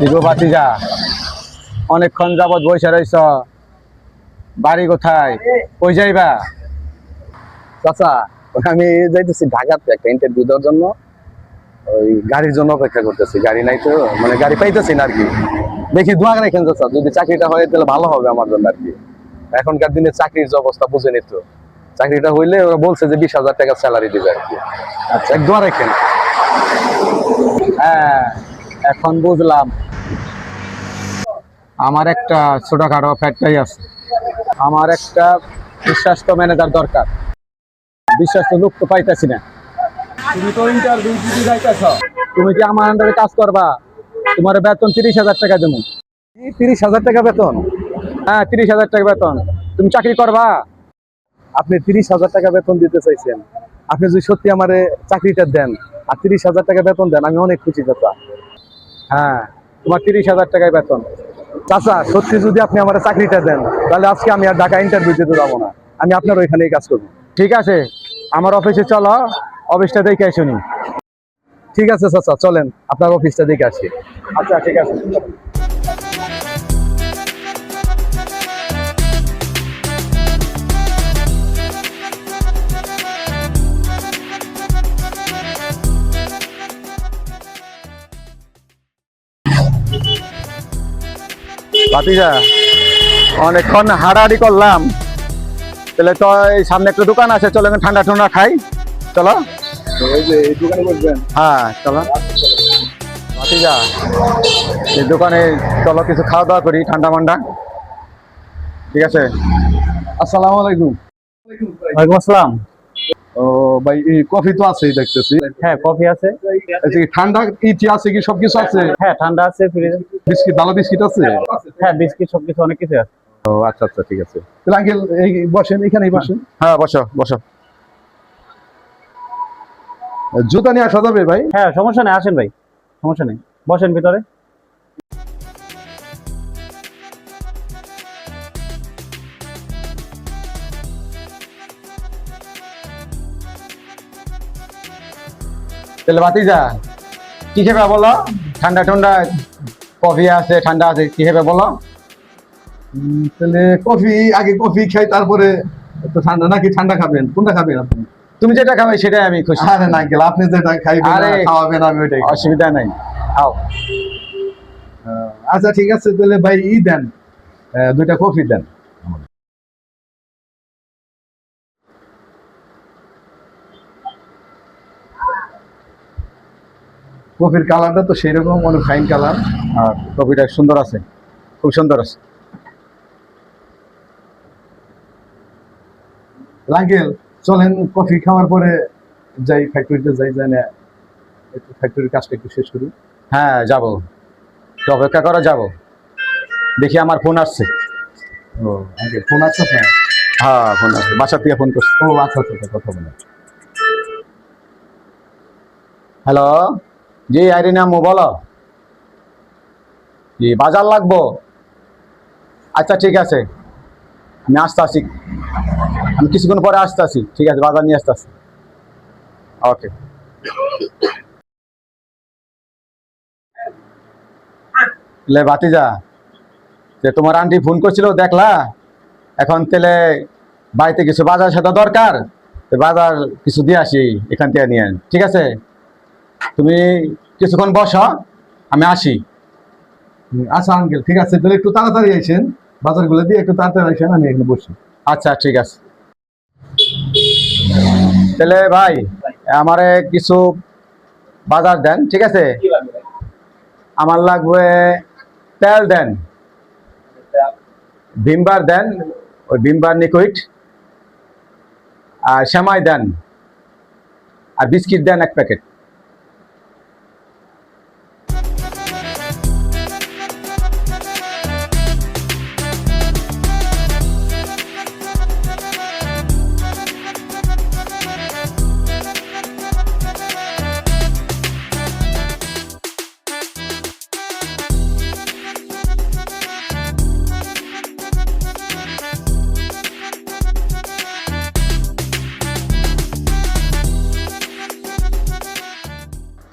দিগো বাতিজা অনেকক্ষণ যাবৎ বসে রইছ। বাড়ি কোথায়? কই যাইবা? চাচা আমি যাইতেছি ঢাকাতে একটা ইন্টারভিউ দেওয়ার জন্য। ওই গাড়ির জন্য অপেক্ষা করতেছি গাড়ি নাই তো মানে গাড়ি পাইতেছি না আর কি। দেখি দোয়া রাখেন চাচা যদি চাকরিটা হয় তাহলে ভালো হবে আমার জন্য আর কি। এখনকার দিনে চাকরির যে অবস্থা বুঝে নিত। চাকরিটা হইলে ওরা বলছে যে বিশ হাজার টাকা স্যালারি দিবে আর কি। আচ্ছা দোয়া রাখেন। হ্যাঁ এখন বুঝলাম। আমার একটা ছোটখাটো ফ্যাক্টরি আছে। আমার একটা বিশ্বাস্ত ম্যানেজার দরকার। বিশ্বাস্ত লোক তো পাইতেছি না। তুমি তো ইন্টারভিউ দিতে যাইতেছ। তুমি কি আমার আন্ডারে কাজ করবা? তোমার বেতন তিরিশ হাজার টাকা দেবো। তিরিশ হাজার টাকা বেতন? হ্যাঁ তিরিশ হাজার টাকা বেতন। তুমি চাকরি করবা? আপনি তিরিশ হাজার টাকা বেতন দিতে চাইছেন। আপনি যদি সত্যি আমার চাকরিটা দেন আর তিরিশ হাজার টাকা বেতন দেন, আমি অনেক খুশি, চাচা। হ্যাঁ তোমার তিরিশ হাজার টাকায় বেতন। চাচা, সত্যি যদি আপনি আমার চাকরিটা দেন, তাহলে আজকে আমি আর ঢাকা ইন্টারভিউ দিতে যাব না। আমি আপনার ওইখানেই কাজ করব। ঠিক আছে? আমার অফিসে চলো অফিসটা দেখে শুনি ঠিক আছে, চাচা, চলেন। আপনার অফিসটা দেখে আসি। আচ্ছা ঠিক আছে। ভাতিজা অনেকক্ষণ হাড়াহাড়ি করলাম। তাহলে তো এই সামনে একটা দোকান আছে চলো ঠান্ডা ঠান্ডা খাই। চলো। ওই যে এই দোকানে বসবেন। হ্যাঁ চলো। ভাতিজা এই দোকানে চলো কিছু খাওয়া দাওয়া করি ঠান্ডা মান্ডা। ঠিক আছে? আসসালামু আলাইকুম। ওয়ালাইকুম আসসালাম। ও ভাই কফি তো আছেই দেখতেছি। হ্যাঁ কফি আছে। ঠান্ডা ইটি আছে কি সবকিছু আছে? হ্যাঁ ঠান্ডা আছে বিস্কিট ভালো বিস্কিট আছে? হ্যাঁ বিস্কিট সবকিছু অনেক কিছু আছে। ও আচ্ছা আচ্ছা ঠিক আছে। আঙ্কেল এই বসেন এখানেই বসেন। হ্যাঁ বসো বসো। জুতা নিয়ে আসা যাবে ভাই? হ্যাঁ সমস্যা নেই আসেন ভাই। সমস্যা নেই। বসেন ভিতরে। তাহলে বাতিজা কি খেবে বলো? ঠান্ডা ঠান্ডা কফি আছে ঠান্ডা আছে কি খেবে বলো? তাহলে কফি আগে কফি খাই তারপরে একটু ঠান্ডা নাকি ঠান্ডা খাবেন? কোনটা খাবেন আপনি? তুমি যেটা খাবে সেটাই আমি খুশি। আরে না আঙ্কেল আপনি যেটা খাইবেন আরে। খাওয়াবেন আমি ওইটাই অসুবিধা নাই। খাও আচ্ছা ঠিক আছে তাহলে ভাই ই দেন। দুইটা কফি দেন। কফির কালারটা তো সেই রকম অনেক ফাইন কালার। আর কফিটা সুন্দর আছে খুব সুন্দর আছে। আঙ্কেল চলেন কফি খাওয়ার পরে যাই ফ্যাক্টরিতে যাই যাই না একটু ফ্যাক্টরির কাজটা একটু শেষ করি। হ্যাঁ যাব। তো অপেক্ষা করা যাব। দেখি আমার ফোন আসছে। ও আঙ্কেল ফোন আছে হ্যাঁ হ্যাঁ ফোন আসছে। বাসার থেকে ফোন করছে। ও আচ্ছা আচ্ছা আচ্ছা, কথা বলে হ্যালো জি আইরিন আম্মু বলো। জি, বাজার লাগবো। আচ্ছা ঠিক আছে। আমি আসতে আসি আমি কিছুক্ষণ পরে আসতে আসি ঠিক আছে, বাজার নিয়ে আসতে আসি ওকে। লে বাতিজা যে তোমার আন্টি ফোন করছিল, দেখলা? এখন তেলে বাড়িতে কিছু বাজার সাথে দরকার বাজার কিছু দিয়ে আসি, এখান থেকে নিয়ে ঠিক আছে? তুমি কিছুক্ষণ বসা আমি আসি। আচ্ছা আঙ্কেল ঠিক আছে তাহলে একটু তাড়াতাড়ি আইসেন বাজারগুলো দিয়ে একটু তাড়াতাড়ি আইসেন আমি এখানে বসি। আচ্ছা ঠিক আছে। তাহলে ভাই আমারে কিছু বাজার দেন ঠিক আছে? আমার লাগবে তেল দেন ভিমবার দেন ওই ভিমবার নিকুইড আর শ্যামাই দেন আর বিস্কিট দেন এক প্যাকেট।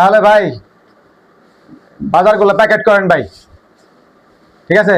তাহলে ভাই বাজারগুলো প্যাকেট করেন ভাই। ঠিক আছে?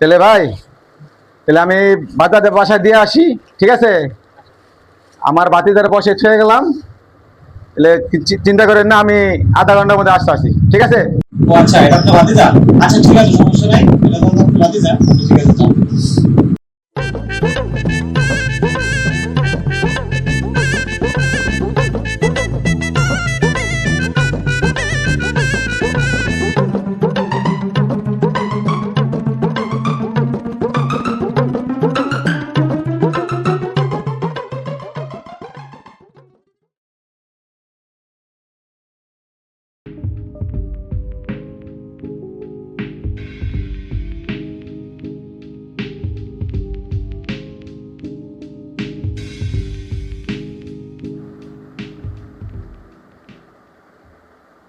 তাহলে ভাই, তাহলে আমি বাজারে বাসায় দিয়ে আসি, ঠিক আছে? আমার বাতিদার বসে ছুঁয়ে গেলাম। তাহলে চিন্তা করেন না, আমি আধা ঘণ্টার মধ্যে আসতে আসি, ঠিক আছে? আচ্ছা আচ্ছা ঠিক আছে, সমস্যা নাই। ঠিক আছে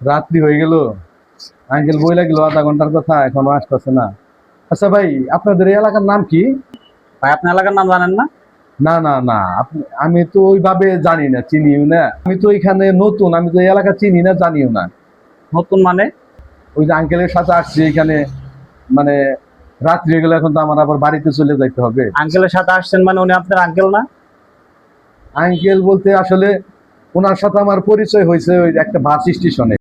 রাত্রি হয়ে গেল। আঙ্কেল বই লাগল আধা ঘণ্টার কথা এখনও আসতেছে না। আচ্ছা ভাই আপনাদের এই এলাকার নাম কি? ভাই আপনার এলাকার নাম জানেন না? না না না আমি তো ওইভাবে জানি না চিনিও না। আমি তো এখানে নতুন আমি তো এই এলাকা চিনি না জানিও না। নতুন মানে? ওই যে আঙ্কেলের সাথে আসছি এখানে মানে রাত্রি হয়ে গেলে এখন তো আমার আবার বাড়িতে চলে যাইতে হবে। আঙ্কেলের সাথে আসছেন মানে উনি আপনার আঙ্কেল না? আঙ্কেল বলতে আসলে ওনার সাথে আমার পরিচয় হয়েছে ওই একটা বাস স্টেশনে।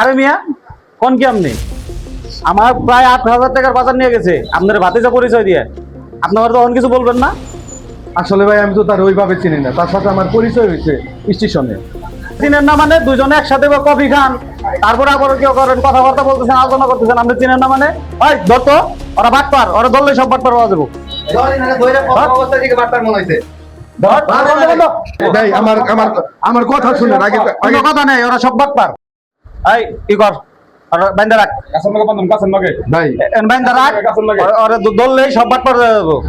আরে মিয়া কোন কি আপনি আমার প্রায় আট হাজার টাকার বাজার নিয়ে গেছে। আপনার ভাতিজা পরিচয় দিয়ে। আপনার তখন কিছু বলবেন না? আসলে ভাই আমি তো তার ওইভাবে চিনি না। তার সাথে আমার পরিচয় হয়েছে স্টেশনে। চিনেন না মানে? দুজনে একসাথে বা কফি খান। তারপরে আবার কেউ করেন কথাবার্তা বলতেছেন আলোচনা করতেছেন। আপনি চিনেন না মানে? ওই ধর তো ওরা বাটপার ওরা ধরলে সব বাটপার পাওয়া যাব। আমার আমার আমার কথা শুনে আগে কথা নেই ওরা সব বাটপার এই কি কর? ওরা বাইন্দা রাখ। ভাই। এন বাইন্দা রাখ। ওরা ধরলেই সব বাটপার হয়ে যাব।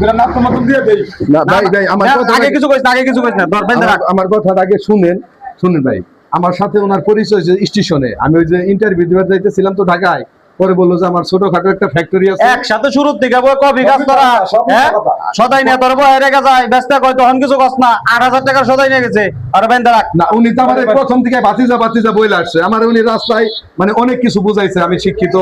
না ভাই ভাই আমার কথা আগে কিছু কইছ না আগে কিছু কইছ না। ধর বাইন্দা রাখ। আমার- আমার কথাটা আগে শুনেন শুনেন ভাই। আমার সাথে ওনার পরিচয় যে স্টেশনে। আমি ওই যে ইন্টারভিউ দিতে যাইতেছিলাম তো ঢাকায়। পরে বলল যে আমার ছোটখাটো একটা ফ্যাক্টরি আছে। একসাথে শুরু থেকে বই কবি তোরা হ্যাঁ? সদাই নিয়ে তোর বই রেখে যায় ব্যস্ত কয় তখন কিছু কস না। আট হাজার টাকার সদাই নিয়ে গেছে। আর বেন্দা রাখ। না উনি তো আমার প্রথম থেকে বাতিজা বাতিজা বইলে আসছে। আমার উনি রাস্তায় মানে অনেক কিছু বুঝাইছে আমি শিক্ষিত।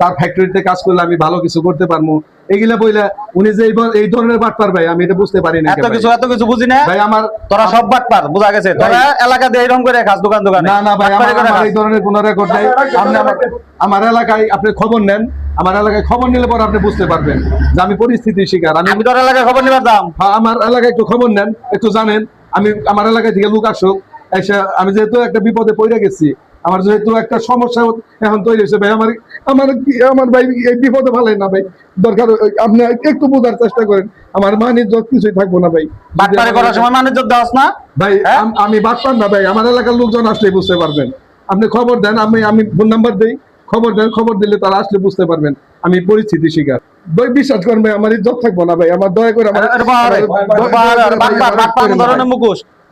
তার ফ্যাক্টরিতে কাজ করলে আমি ভালো কিছু করতে পারব। এগুলা বইলে উনি যে এই- এই ধরনের বাট পার ভাই আমি এটা বুঝতে পারি না এত কিছু এত কিছু বুঝি না? ভাই আমার তোরা সব বাটপার বুঝা গেছে? তোরা এলাকা দিয়ে এরকম করে খাস দোকান দোকানে। না না ভাই আমার। এই ধরনের কোনো রেকর্ড নাই। আপনি আমার আমার এলাকায় আপনি খবর নেন। আমার এলাকায় খবর নিলে পরে আপনি বুঝতে পারবেন যে আমি পরিস্থিতির শিকার। আমি আমি তোর এলাকায় খবর নিবার দাম। হ্যাঁ, আমার এলাকায় একটু খবর নেন একটু জানেন। আমি আমার এলাকায় থেকে লোক আসুক এসে আমি যেহেতু একটা বিপদে পড়ে গেছি আমার যেহেতু একটা সমস্যা এখন তৈরি হয়েছে ভাই আমার আমার আমার ভাই এই বিপদে ভালো না ভাই। দরকার আপনি একটু বোঝার চেষ্টা করেন। আমার মানির যত কিছুই থাকব না ভাই। বাটপারি করার সময় মানুষ দাস না? ভাই হ্যাঁ? আমি বাটপার না ভাই আমার এলাকার লোকজন আসলে বুঝতে পারবেন। আপনি খবর দেন আমি আমি ফোন নাম্বার দিই। খবর দেন খবর দিলে তারা আসলে বুঝতে পারবেন। আমি পরিস্থিতি শিকার। ভাই বিশ্বাস করেন ভাই আমার ইজ্জত থাকব না ভাই আমার দয়া করে আমার মুখোশ।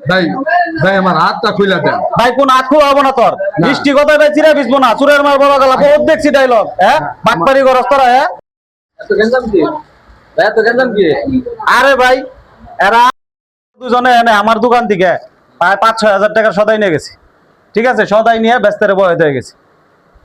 ভাই ভাই আমার হাতটা খুলে দেন। ভাই কোন আখু হব না তোর। না। বৃষ্টি ভাই চিরা বিছবো না চুরের মার বলা গেলা বহুত দেখছি ডাইলগ হ্যাঁ? বাটপারি করস তোরা হ্যাঁ? আরে ভাই এরা দুজনে এনে আমার দোকান থেকে প্রায় পাঁচ ছয় হাজার টাকা সদাই নিয়ে গেছি। ঠিক আছে সদাই নিয়ে ব্যস্তের বয়ে হয়ে গেছে।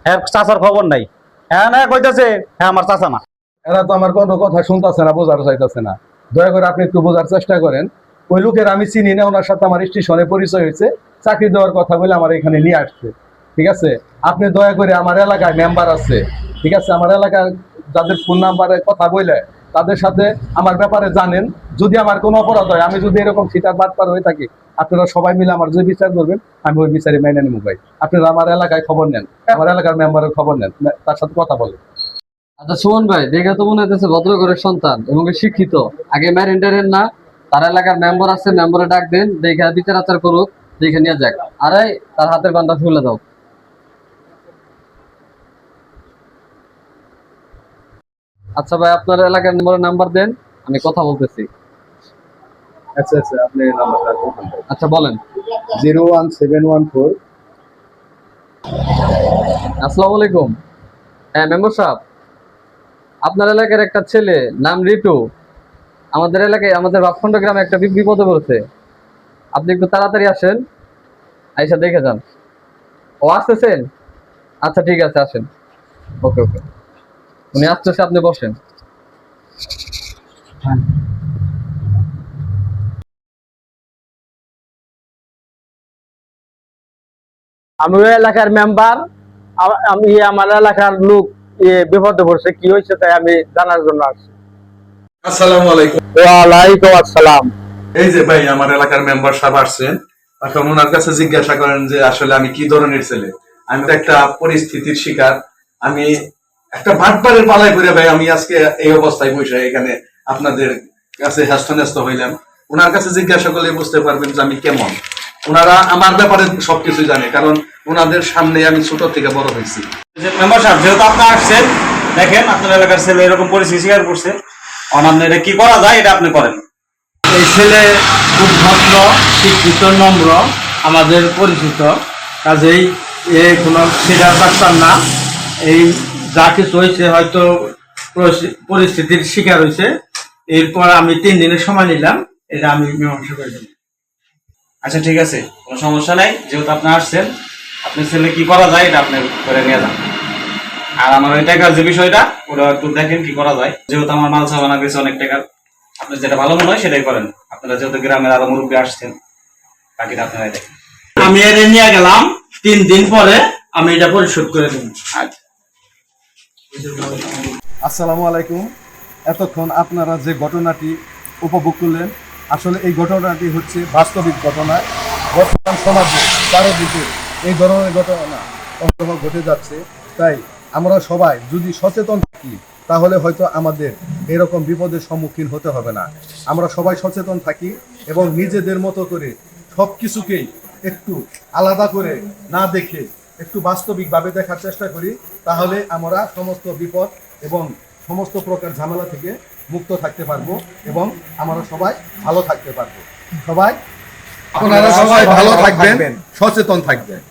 হ্যাঁ চাচার খবর নাই। হ্যাঁ না কইতেছে হ্যাঁ আমার চাচা না। এরা তো আমার কোনো কথা শুনতেছে না বোঝার চাইতেছে না। দয়া করে আপনি একটু বোঝার চেষ্টা করেন। ওই লোকের আমি চিনি না, ওনার সাথে আমার স্টেশনে পরিচয় হয়েছে। চাকরি দেওয়ার কথা বলে আমার এখানে নিয়ে আসছে। ঠিক আছে? আপনি দয়া করে আমার এলাকায় মেম্বার আছে। ঠিক আছে? আমার এলাকায় যাদের ফোন নাম্বারে কথা বলে, তাদের সাথে আমার ব্যাপারে জানেন। যদি আমার কোনো অপরাধ হয়, আমি যদি এরকম সিটার বাটপার হয়ে থাকি, আপনারা সবাই মিলে আমার যে বিচার করবেন, আমি ওই বিচারে মেনে নেব ভাই। আপনারা আমার এলাকায় খবর নেন। আমার এলাকার মেম্বারের খবর নেন। তার সাথে কথা বলেন। আচ্ছা সুমন ভাই, দেখে তো মনে হইতেছে ভদ্র ঘরের সন্তান এবং শিক্ষিত। আগে ম্যারেন্টারের না তার এলাকার মেম্বার আছে মেম্বারে ডাক দেন দেখে বিচার আচার করুক দেখে নিয়ে যাক। আরে তার হাতের বান্ধা ফুলে দাও। আচ্ছা ভাই আপনার এলাকার মেম্বারের নাম্বার দেন আমি কথা বলতেছি। আচ্ছা আচ্ছা আপনি নাম্বারটা আচ্ছা বলেন। Zero one seven one four. আসসালামু আলাইকুম। হ্যাঁ মেম্বার সাহেব। আপনার এলাকার একটা ছেলে নাম রিটু আমাদের এলাকায়, আমাদের বাপখণ্ড গ্রামে একটা বিপদে পড়েছে। আপনি একটু তাড়াতাড়ি আসেন, আইসা দেখে যান। ও আসতেছেন? আচ্ছা ঠিক আছে, আসেন। ওকে ওকে। উনি আসতেছে, আপনি বসেন। আমি ওই এলাকার মেম্বার আমি আমার এলাকার লোক ইয়ে বিপদে পড়ছে, কি হয়েছে তাই আমি জানার জন্য আসছি। আসসালামু আলাইকুম। ওয়ালাইকুম আসসালাম। এই যে ভাই আমার এলাকার মেম্বার সাহেব আসছেন। এখন ওনার কাছে জিজ্ঞাসা করেন যে আসলে আমি কি ধরনের ছেলে? আমি তো একটা পরিস্থিতির শিকার। আমি একটা বাটপাড়ের পালায় করে ভাই আমি আজকে এই অবস্থায় বসে এখানে আপনাদের কাছে হ্যাস্ত হইলাম। ওনার কাছে জিজ্ঞাসা করলে বুঝতে পারবেন যে আমি কেমন। ওনারা আমার ব্যাপারে সবকিছু জানে কারণ ওনাদের সামনে আমি ছোট থেকে বড় হয়েছি। মেম্বার সাহেব যেহেতু আপনি আসছেন দেখেন আপনার এলাকার ছেলে এরকম পরিস্থিতি স্বীকার করছে। অনান্য এটা কি করা যায় এটা আপনি করেন। এই ছেলে খুব ভদ্র শিক্ষিত নম্র আমাদের পরিচিত। কাজেই এ কোনো সেটা ডাক্তার না। এই যা কিছু হয়েছে হয়তো পরিস্থি- পরিস্থিতির শিকার হয়েছে। এরপর আমি তিন দিনের সময় নিলাম এটা আমি মীমাংসা করে দেবো। আচ্ছা ঠিক আছে কোনো সমস্যা নাই। যেহেতু আপনি আসছেন আপনার ছেলে কি করা যায় এটা আপনি করে নিয়ে যান। আর আমার ওই টাকার যে বিষয়টা ওটা একটু দেখেন কি করা যায়। যেহেতু আমার মাল সাবানা গেছে অনেক টাকার আপনি যেটা ভালো মনে হয় সেটাই করেন। আপনারা যেহেতু গ্রামের আরও মুরব্বী আসছেন বাকিটা আপনারাই দেখেন। আমি এটা নিয়ে গেলাম তিন দিন পরে আমি এটা পরিশোধ করে দেবো। আচ্ছা। আসসালামু আলাইকুম। এতক্ষণ আপনারা যে ঘটনাটি উপভোগ করলেন আসলে এই ঘটনাটি হচ্ছে বাস্তবিক ঘটনা। বর্তমান সমাজে চারদিকে এই ধরনের ঘটনা ঘটে যাচ্ছে। তাই আমরা সবাই যদি সচেতন থাকি, তাহলে হয়তো আমাদের এরকম বিপদের সম্মুখীন হতে হবে না। আমরা সবাই সচেতন থাকি এবং নিজেদের মতো করে সব কিছুকেই একটু আলাদা করে না দেখে একটু বাস্তবিকভাবে দেখার চেষ্টা করি, তাহলে আমরা সমস্ত বিপদ এবং সমস্ত প্রকার ঝামেলা থেকে মুক্ত থাকতে পারব এবং আমরা সবাই ভালো থাকতে পারব। সবাই? আপনারা সবাই ভালো থাকবেন, সচেতন থাকবেন।